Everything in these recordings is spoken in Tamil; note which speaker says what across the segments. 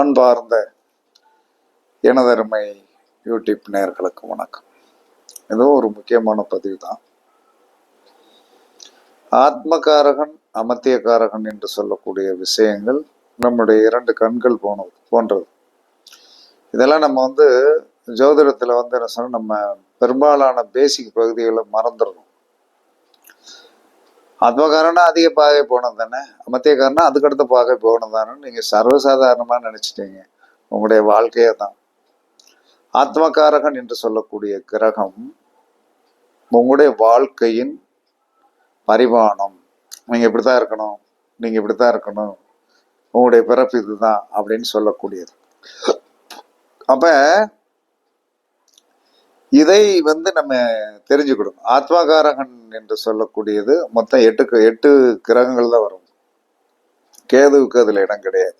Speaker 1: அன்பார்ந்த எனதருமை யூடியூப் நேர்களுக்கு வணக்கம். ஏதோ ஒரு முக்கியமான பதிவு தான் ஆத்மகாரகன் அமத்தியகாரகன் என்று சொல்லக்கூடிய விஷயங்கள் நம்முடைய இரண்டு கண்கள் போனது போன்றது. இதெல்லாம் நம்ம வந்து ஜோதிடத்தில் வந்து என்ன சொன்னா நம்ம பெரும்பாலான பேசிக் பகுதிகளை மறந்துடணும். ஆத்மகாரனா அதிக பாகை போனது தானே? அமத்தியக்காரனா அதுக்கடுத்த பாகை போனது தானே நீங்கள் சர்வசாதாரணமாக நினச்சிட்டீங்க. உங்களுடைய வாழ்க்கையே தான். ஆத்மகாரகன் என்று சொல்லக்கூடிய கிரகம் உங்களுடைய வாழ்க்கையின் பரிமாணம். நீங்கள் இப்படி தான் இருக்கணும் நீங்கள் இப்படி தான் இருக்கணும் உங்களுடைய பிறப்பு இதுதான் அப்படின்னு சொல்லக்கூடியது. அப்ப இதை வந்து நம்ம தெரிஞ்சுக்கணும். ஆத்மகாரகன் என்று சொல்லக்கூடியது மொத்தம் எட்டு எட்டு கிரகங்கள் தான் வரும். கேதுவுக்கு அதில் இடம் கிடையாது.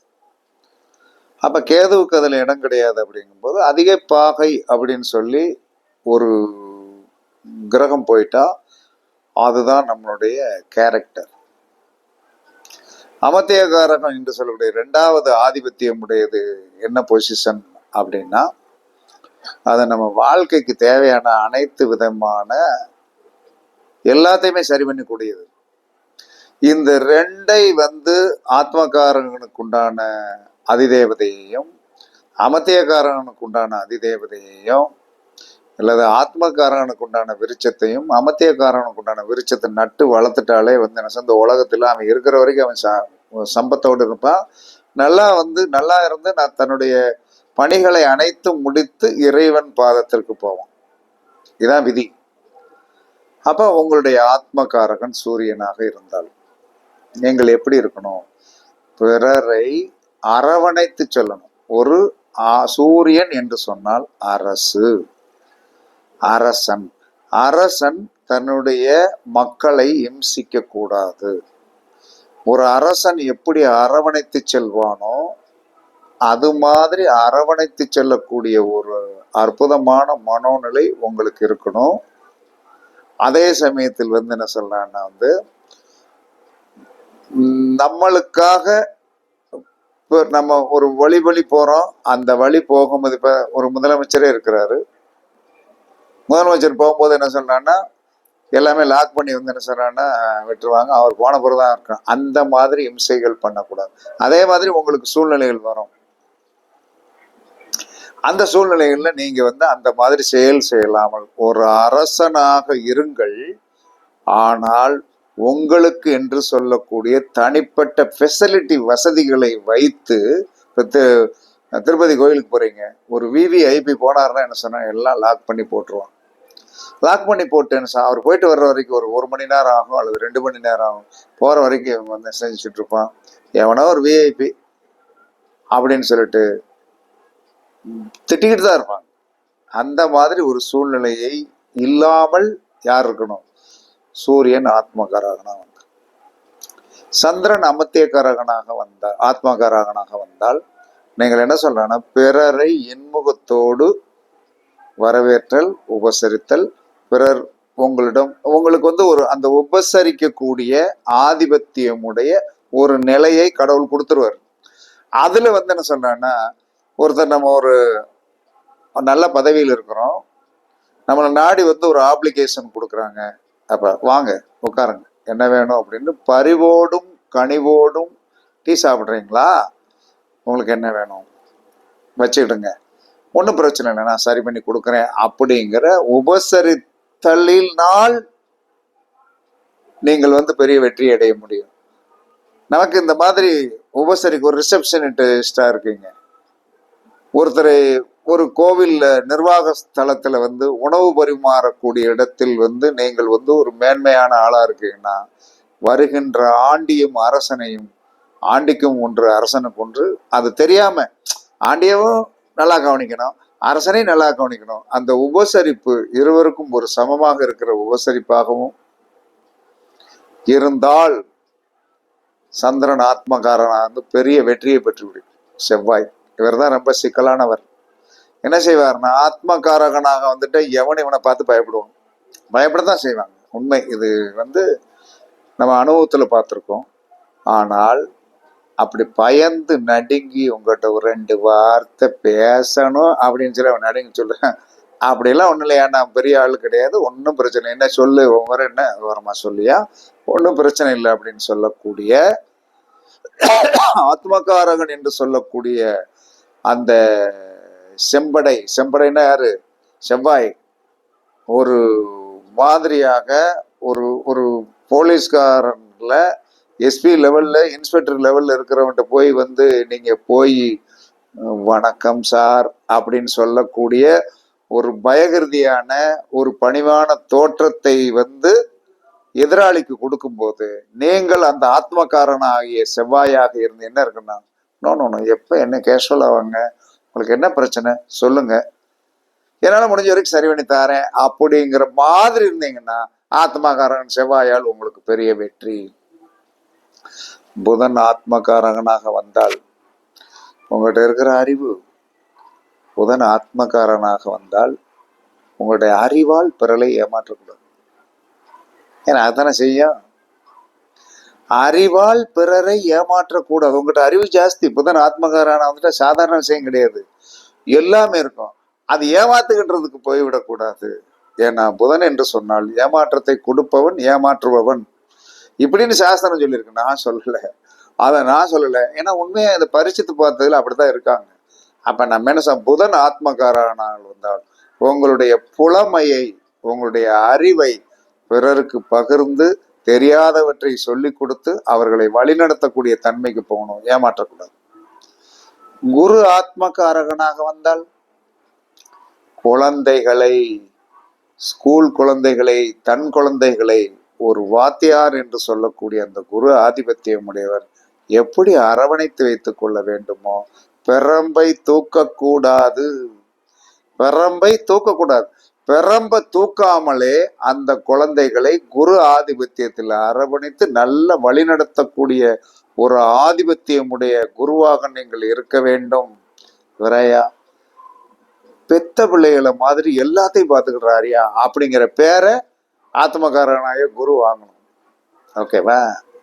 Speaker 1: அப்ப கேதுவுக்கு அதில் இடம் கிடையாது அப்படிங்கும்போது அதிக பாகை அப்படின்னு சொல்லி ஒரு கிரகம் போயிட்டா அதுதான் நம்மளுடைய கேரக்டர் அமத்தியகாரகம் என்று சொல்லக்கூடிய ரெண்டாவது ஆதிபத்தியம் உடையது என்ன பொசிஷன் அப்படின்னா அதை நம்ம வாழ்க்கைக்கு தேவையான அனைத்து விதமான எல்லாத்தையுமே சரி பண்ணக்கூடியது. இந்த ரெண்டை வந்து ஆத்மகாரகனுக்கு உண்டான அதிதேவதையையும் அமத்தியகாரகனுக்கு உண்டான அதிதேவதையையும் அல்லது ஆத்மகாரகனுக்கு உண்டான விருச்சத்தையும் அமத்தியக்காரனுக்கு உண்டான விருட்சத்தை நட்டு வளர்த்துட்டாலே வந்து என்ன இந்த உலகத்துல அவன் இருக்கிற வரைக்கும் அவன் ச- சம்பத்தோடு இருப்பான். நல்லா வந்து நல்லா இருந்து நான் தன்னுடைய பணிகளை அனைத்தும் முடித்து இறைவன் பாதத்திற்கு போவான். இதான் விதி. அப்ப உங்களுடைய ஆத்மகாரகன் சூரியனாக இருந்தால் நீங்கள் எப்படி இருக்கணும்? பிறரை அரவணைத்து சொல்லணும். ஒரு சூரியன் என்று சொன்னால் அரசு. அரசன். அரசன் தன்னுடைய மக்களை இம்சிக்க கூடாது ஒரு அரசன் எப்படி அரவணைத்து செல்வானோ அது மாதிரி அரவணைத்து செல்லக்கூடிய ஒரு அற்புதமான மனோநிலை உங்களுக்கு இருக்கணும். அதே சமயத்தில் வந்து என்ன சொல்லலாம்னா வந்து நம்மளுக்காக இப்போ நம்ம ஒரு வழி வழி போகிறோம் அந்த வழி போகும்போது இப்போ ஒரு முதலமைச்சரே இருக்கிறாரு. முதலமைச்சர் போகும்போது என்ன சொல்றான்னா எல்லாமே லாக் பண்ணி வந்து என்ன சொல்கிறான்னா விட்டுருவாங்க. அவர் போன பிறகு தான் இருக்கும் அந்த மாதிரி இம்சைகள் பண்ணக்கூடாது. அதே மாதிரி உங்களுக்கு சூழ்நிலைகள் வரும். அந்த சூழ்நிலைகளில் நீங்கள் வந்து அந்த மாதிரி செயல் செய்யலாமல் ஒரு அரசனாக இருங்கள். ஆனால் உங்களுக்கு என்று சொல்லக்கூடிய தனிப்பட்ட ஃபெசிலிட்டி வசதிகளை வைத்து இப்போ திருப்பதி கோயிலுக்கு போறீங்க. ஒரு விவிஐபி போனார்னா என்ன சொன்னால் எல்லாம் லாக் பண்ணி போட்டுருவான். லாக் பண்ணி போட்டேன்னு சொன்னா அவர் போயிட்டு வர்ற வரைக்கும் ஒரு ஒரு மணி நேரம் ஆகும் அல்லது ரெண்டு மணி நேரம் ஆகும். போற வரைக்கும் வந்து செஞ்சுட்டு இருப்பான் எவனோ ஒரு விஐபி அப்படின்னு சொல்லிட்டு திட்டிக்கிட்டு தான் இருப்பாங்க. அந்த மாதிரி ஒரு சூழ்நிலையை இல்லாமல் யார் இருக்கணும்? சூரியன் ஆத்மகாரகனாக வந்தார். சந்திரன் அமத்தியக்காரகனாக வந்தால் ஆத்மகாரகனாக வந்தால் நீங்கள் என்ன சொல்றேன்னா பிறரை இன்முகத்தோடு வரவேற்றல் உபசரித்தல் பிறர் உங்களிடம் உங்களுக்கு வந்து ஒரு அந்த உபசரிக்கக்கூடிய ஆதிபத்தியமுடைய ஒரு நிலையை கடவுள் கொடுத்துருவார். அதுல வந்து என்ன சொல்றேன்னா ஒருத்தர் நம்ம ஒரு நல்ல பதவியில் இருக்கிறோம். நம்மளை நாடி வந்து ஒரு ஆப்ளிகேஷன் கொடுக்குறாங்க. அப்போ வாங்க உட்காருங்க. என்ன வேணும் அப்படின்னு பரிவோடும் கனிவோடும் டீ சாப்பிட்றீங்களா? உங்களுக்கு என்ன வேணும்? வச்சுக்கிடுங்க. ஒன்றும் பிரச்சனை இல்லை நான் சரி பண்ணி கொடுக்குறேன் அப்படிங்கிற உபசரித்தலினால் நீங்கள் வந்து பெரிய வெற்றி அடைய முடியும். நமக்கு இந்த மாதிரி உபசரிக்கு ஒரு ரிசப்ஷனிஸ்டாக இருக்கீங்க. ஒருத்தரை ஒரு கோவில்ல நிர்வாக ஸ்தலத்துல வந்து உணவு பரிமாறக்கூடிய இடத்தில் வந்து நீங்கள் வந்து ஒரு மேன்மையான ஆளா இருக்கீங்கன்னா வருகின்ற ஆண்டியும் அரசனையும் ஆண்டிக்கும் ஒன்று அரசனுக்கு ஒன்று. அது தெரியாம ஆண்டியவும் நல்லா கவனிக்கணும் அரசனையும் நல்லா கவனிக்கணும். அந்த உபசரிப்பு இருவருக்கும் ஒரு சமமாக இருக்கிற உபசரிப்பாகவும் இருந்தால் சந்திரன் ஆத்மகாரனா வந்து பெரிய வெற்றியை பெற்றுவிடும். செவ்வாய். இவர் தான் ரொம்ப சிக்கலானவர். என்ன செய்வார்னா ஆத்மகாரகனாக வந்துட்டு எவன் இவனை பார்த்து பயப்படுவான்? பயப்படத்தான் செய்வாங்க. உண்மை. இது வந்து நம்ம அனுபவத்தில் பார்த்துருக்கோம். ஆனால் அப்படி பயந்து நடுங்கி உங்கள்கிட்ட ஒரு ரெண்டு வார்த்தை பேசணும் அப்படின்னு சொல்லி அவன் நடுங்கி சொல்லுவேன் அப்படியெல்லாம் ஒன்றும் இல்லையா? நான் பெரிய ஆள் கிடையாது. ஒன்றும் பிரச்சனை என்ன சொல்லு வர என்ன? விவரமாக சொல்லியா? ஒன்றும் பிரச்சனை இல்லை அப்படின்னு சொல்லக்கூடிய ஆத்மகாரகன் என்று சொல்லக்கூடிய அந்த செம்படை செம்படைன்னா யாரு? செவ்வாய். ஒரு மாதிரியாக ஒரு ஒரு போலீஸ்காரன்ல எஸ்பி லெவல்ல இன்ஸ்பெக்டர் லெவல்ல இருக்கிறவன்ட்ட போய் வந்து நீங்க போய் வணக்கம் சார் அப்படின்னு சொல்லக்கூடிய ஒரு பயகிருதியான ஒரு பணிவான தோற்றத்தை வந்து எதிராளிக்கு கொடுக்கும்போது நீங்கள் அந்த ஆத்மகாரனாகிய செவ்வாயாக இருந்து என்ன இருக்குன்னா நோ நோ நோ எப்போ என்ன கேஷுவலாக வாங்க உங்களுக்கு என்ன பிரச்சனை? சொல்லுங்க. என்னால முடிஞ்ச வரைக்கும் சரி பண்ணி தாரேன். அப்படிங்கிற மாதிரி இருந்தீங்கன்னா ஆத்மகாரகன் செவ்வாயால் உங்களுக்கு பெரிய வெற்றி. புதன் ஆத்மகாரகனாக வந்தால் உங்கள்கிட்ட இருக்கிற அறிவு புதன் ஆத்மகாரனாக வந்தால் உங்களுடைய அறிவால் பிறலை ஏமாற்றக்கூடாது. ஏன்னா அதானே செய்யும்? அறிவால் பிறரை ஏமாற்றக்கூடாது. உங்கள்கிட்ட அறிவு ஜாஸ்தி. புதன் ஆத்மகாரனா வந்துட்டு சாதாரண விஷயம் கிடையாது. எல்லாமே இருக்கும். அது ஏமாத்துகின்றதுக்கு போய்விடக்கூடாது. ஏன்னா புதன் என்று சொன்னால் ஏமாற்றத்தை கொடுப்பவன் ஏமாற்றுபவன். இப்படின்னு சாஸ்திரம் சொல்லியிருக்கு. நான் சொல்லல. அதை நான் சொல்லல. ஏன்னா உண்மையை இதை பரிசித்து பார்த்ததுல அப்படிதான் இருக்காங்க. அப்ப நம்ம என்ன சொல்ல புதன் ஆத்மகாரனால் வந்தால் உங்களுடைய புலமையை உங்களுடைய அறிவை பிறருக்கு பகிர்ந்து தெரியாதவற்றை சொல்லி கொடுத்து அவர்களை வழிநடத்தக்கூடிய தன்மைக்கு போகணும் ஏமாற்றக்கூடாது. குரு ஆத்மகாரகனாக வந்தால் குழந்தைகளை ஸ்கூல் குழந்தைகளை தன் குழந்தைகளை ஒரு வாத்தியார் என்று சொல்லக்கூடிய அந்த குரு ஆதிபத்தியம் உடையவர் எப்படி அரவணைத்து வைத்துக் கொள்ள வேண்டுமோ பெரம்பை தூக்கக்கூடாது. பெரம்பை தூக்கக்கூடாது. பெரம்ப தூக்காமலே அந்த குழந்தைகளை குரு ஆதிபத்தியத்தில் அரவணைத்து நல்ல வழிநடத்தக்கூடிய ஒரு ஆதிபத்தியமுடைய குருவாக நீங்கள் இருக்க வேண்டும். விரையா பெத்த பிள்ளைகளை மாதிரி எல்லாத்தையும் பார்த்துக்கிறாரியா அப்படிங்கிற பேரை ஆத்மகாரனாய குரு வாங்கணும். ஓகேவா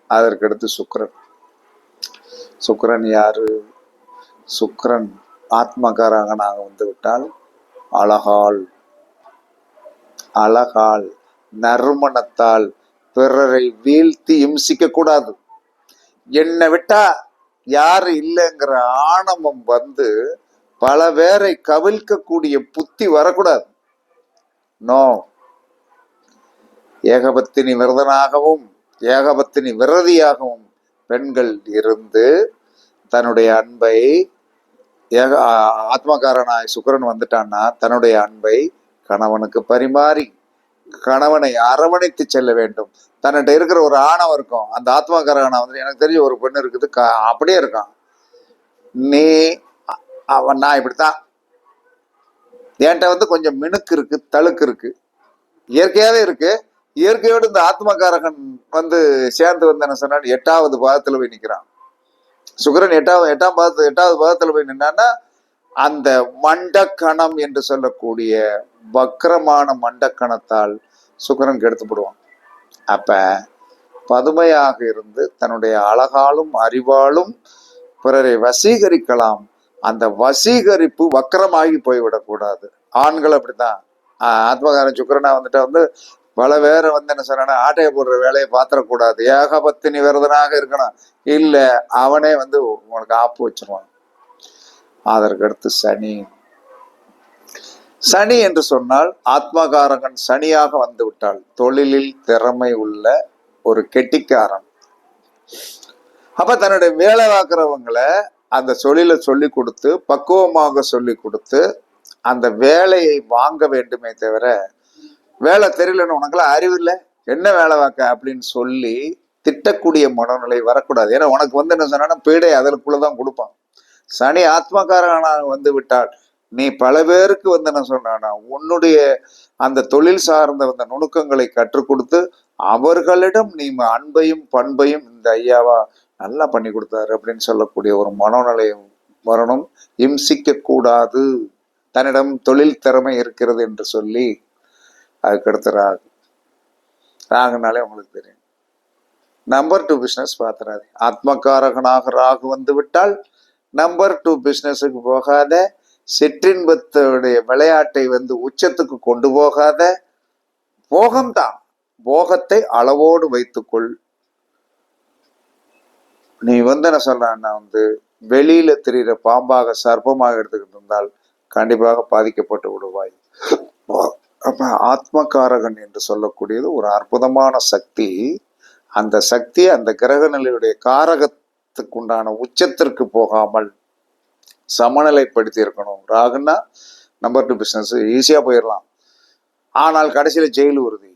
Speaker 1: அதற்கடுத்து சுக்கரன். சுக்கரன் யாரு? சுக்கரன் ஆத்மகாரகனாக வந்து விட்டால் அழகால் அழகால் நறுமணத்தால் பிறரை வீழ்த்தி இம்சிக்க கூடாது என்னை விட்டா யாரு இல்லைங்கிற ஆணவம் வந்து பல பேரை கவிழ்க்கக்கூடிய புத்தி வரக்கூடாது. நோ. ஏகபத்தினி விரதனாகவும் ஏகபத்தினி விரதியாகவும் பெண்கள் இருந்து தன்னுடைய அன்பை ஏக ஆத்மகாரனாய் சுக்கிரன் வந்துட்டான்னா தன்னுடைய அன்பை கணவனுக்கு பரிமாறி கணவனை அரவணைத்து செல்ல வேண்டும். தன்னிட்ட இருக்கிற ஒரு ஆணவம் இருக்கும். அந்த ஆத்மகாரகனா வந்து எனக்கு தெரிஞ்ச ஒரு பெண்ணு இருக்குது. க- அப்படியே இருக்கான். நீ அவன் நான் இப்படித்தான். என்கிட்ட வந்து கொஞ்சம் மினுக்கு இருக்கு தழுக்கு இருக்கு. இயற்கையாவே இருக்கு. இயற்கையோடு இந்த ஆத்மகாரகன் வந்து சேர்ந்து வந்து என்ன சொன்னான்? எட்டாவது பாதத்துல போய் நிற்கிறான் சுக்கரன் எட்டாவது எட்டாம் பாதத்து எட்டாவது பாதத்துல போய் நின்னான்னா அந்த மண்டக்கணம் என்று சொல்லக்கூடிய வக்கரமான மண்டக்கணத்தால் சுக்கரன் கெடுத்துப்படுவான் அப்ப பதுமையாக இருந்து தன்னுடைய அழகாலும் அறிவாலும் பிறரை வசீகரிக்கலாம். அந்த வசீகரிப்பு வக்கரமாகி போய்விடக்கூடாது. ஆண்கள் அப்படித்தான். ஆஹ் ஆத்மகாரன் சுக்கரனா வந்துட்டு வந்து பல பேரை வந்து என்ன சொன்னா ஆட்டையை போடுற வேலையை பாத்திரக்கூடாது ஏகபத்தினி விரதனாக இருக்கணும். இல்ல அவனே வந்து உனக்கு ஆப்பு வச்சிருவான். அதற்கு அடுத்து சனி. சனி என்று சொன்னால் ஆத்மகாரகன் சனியாக வந்து விட்டால் தொழிலில் திறமை உள்ள ஒரு கெட்டிக்காரன். அப்ப தன்னுடைய வேலை பார்க்கிறவங்களை அந்த தொழிலை சொல்லி கொடுத்து பக்குவமாக சொல்லி கொடுத்து அந்த வேலையை வாங்க வேண்டுமே தவிர வேலை தெரியலன்னு உனக்கெல்லாம் அறிவு இல்லை? என்ன வேலை பார்க்க? அப்படின்னு சொல்லி திட்டக்கூடிய மனநிலை வரக்கூடாது. ஏன்னா உனக்கு வந்து என்ன சொன்னா பீடை அதற்குள்ளதான் கொடுப்பான். சனி ஆத்மகாரனாக வந்து விட்டால் நீ பல பேருக்கு வந்து என்ன சொன்னா உன்னுடைய அந்த தொழில் சார்ந்த அந்த நுணுக்கங்களை கற்றுக் கொடுத்து அவர்களிடம் நீ அன்பையும் பண்பையும் இந்த ஐயாவா நல்லா பண்ணி கொடுத்தாரு அப்படின்னு சொல்லக்கூடிய ஒரு மனோநிலையம் வரணும். இம்சிக்க கூடாது தன்னிடம் தொழில் திறமை இருக்கிறது என்று சொல்லி அதுக்கடுத்து ராகு. ராகுனாலே உங்களுக்கு தெரியும். நம்பர் டூ பிஸ்னஸ் பார்த்துறாது. ஆத்மகாரகனாக ராகு வந்து விட்டால் நம்பர் டூ பிஸ்னஸுக்கு போகாத சிற்றின்பத்துடைய விளையாட்டை வந்து உச்சத்துக்கு கொண்டு போகாத போகம்தான். போகத்தை அளவோடு வைத்துக்கொள். நீ வந்து என்ன சொல்றேன்னா வந்து வெளியில தெரிகிற பாம்பாக சர்ப்பமாக எடுத்துக்கிட்டு இருந்தால் கண்டிப்பாக பாதிக்கப்பட்டு விடுவாய். அப்ப ஆத்மகாரகன் என்று சொல்லக்கூடியது ஒரு அற்புதமான சக்தி. அந்த சக்தி அந்த கிரக நிலையுடைய காரகத்துக்கு உண்டான உச்சத்திற்கு போகாமல் சமநிலைப்படுத்தி இருக்கணும் ராகுன்னா நம்பர் டூ பிஸ்னஸ் ஈஸியாக போயிடலாம் ஆனால் கடைசியில் ஜெயில் உறுதி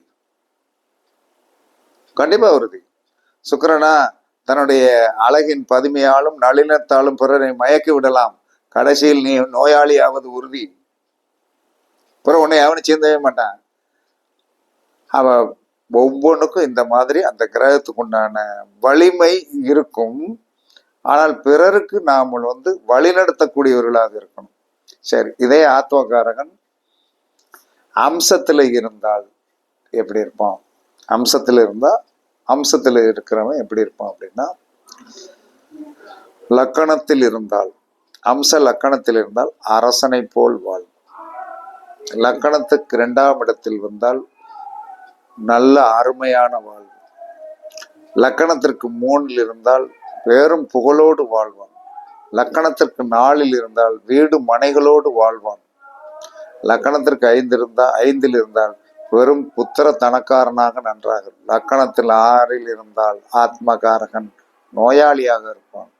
Speaker 1: கண்டிப்பாக உறுதி சுக்கரனா தன்னுடைய அழகின் பதுமையாலும் நளினத்தாலும் பிறரை மயக்கி விடலாம். கடைசியில் நீ நோயாளியாவது உறுதி. பிறகு உன்னை அவனு சேர்ந்தவே மாட்டான். அவ ஒவ்வொன்றுக்கும் இந்த மாதிரி அந்த கிரகத்துக்கு உண்டான வலிமை இருக்கும். ஆனால் பிறருக்கு நாம் வந்து வழிநடத்தக்கூடியவர்களாக இருக்கணும். சரி இதே ஆத்மகாரகன் அம்சத்தில் இருந்தால் எப்படி இருப்பான்? அம்சத்தில் இருந்தால் அம்சத்தில் இருக்கிறவன் எப்படி இருப்பான் அப்படின்னா லக்கணத்தில் இருந்தால் அம்ச லக்கணத்தில் இருந்தால் அரசனை போல் வாழ் லக்கணத்துக்கு இரண்டாம் இடத்தில் வந்தால் நல்ல அருமையான வாழ்வு. லக்கணத்திற்கு மூணில் இருந்தால் வெறும் புகழோடு வாழ்வான். லக்கணத்திற்கு நாளில் இருந்தால் வீடு மனைகளோடு வாழ்வான். லக்கணத்திற்கு ஐந்து இருந்தால் ஐந்தில் இருந்தால் வெறும் புத்திர தனக்காரனாக நன்றாக லக்கணத்தில் ஆறில் இருந்தால் ஆத்மகாரகன் நோயாளியாக இருப்பான்.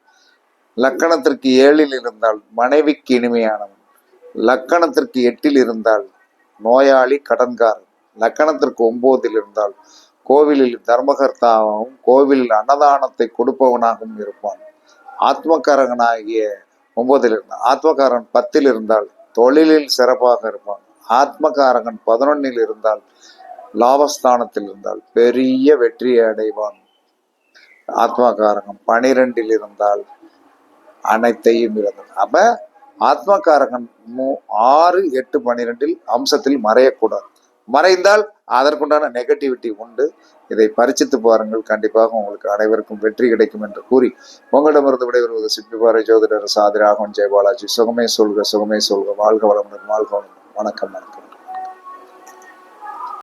Speaker 1: லக்கணத்திற்கு ஏழில் இருந்தால் மனைவிக்கு இனிமையானவன். லக்கணத்திற்கு எட்டில் இருந்தால் நோயாளி கடன்காரன். லக்கணத்திற்கு ஒன்பதில் இருந்தால் கோவிலில் தர்மகர்த்தாவும் கோவிலில் அன்னதானத்தை கொடுப்பவனாகவும் இருப்பான். ஆத்மகாரகனாகிய ஒன்பதில் இருந்தால் ஆத்மகாரன் பத்தில் இருந்தால் தொழிலில் சிறப்பாக இருப்பான். ஆத்மகாரகன் பதினொன்னில் இருந்தால் லாபஸ்தானத்தில் இருந்தால் பெரிய வெற்றியை அடைவான். ஆத்மகாரகன் பனிரெண்டில் இருந்தால் அனைத்தையும் இழந்தான். அப்ப ஆத்மகாரகன் மூ ஆறு எட்டு பன்னிரெண்டில் அம்சத்தில் மறையக்கூடாது. மறைந்தால் அதற்குண்டான நெகட்டிவிட்டி உண்டு. இதை பரிச்சித்து பாருங்கள். கண்டிப்பாக உங்களுக்கு அனைவருக்கும் வெற்றி கிடைக்கும் என்று கூறி உங்களிடமிருந்து விடைபெறுவது சிப்பிபாறை ஜோதிடர் சாதிராகவன் ஜெயபாலாஜி சுகமே சொல்க சுகமே சொல்க. வாழ்க வளமுடன் வாழ்க வளமுடன். வணக்கம் வணக்கம்.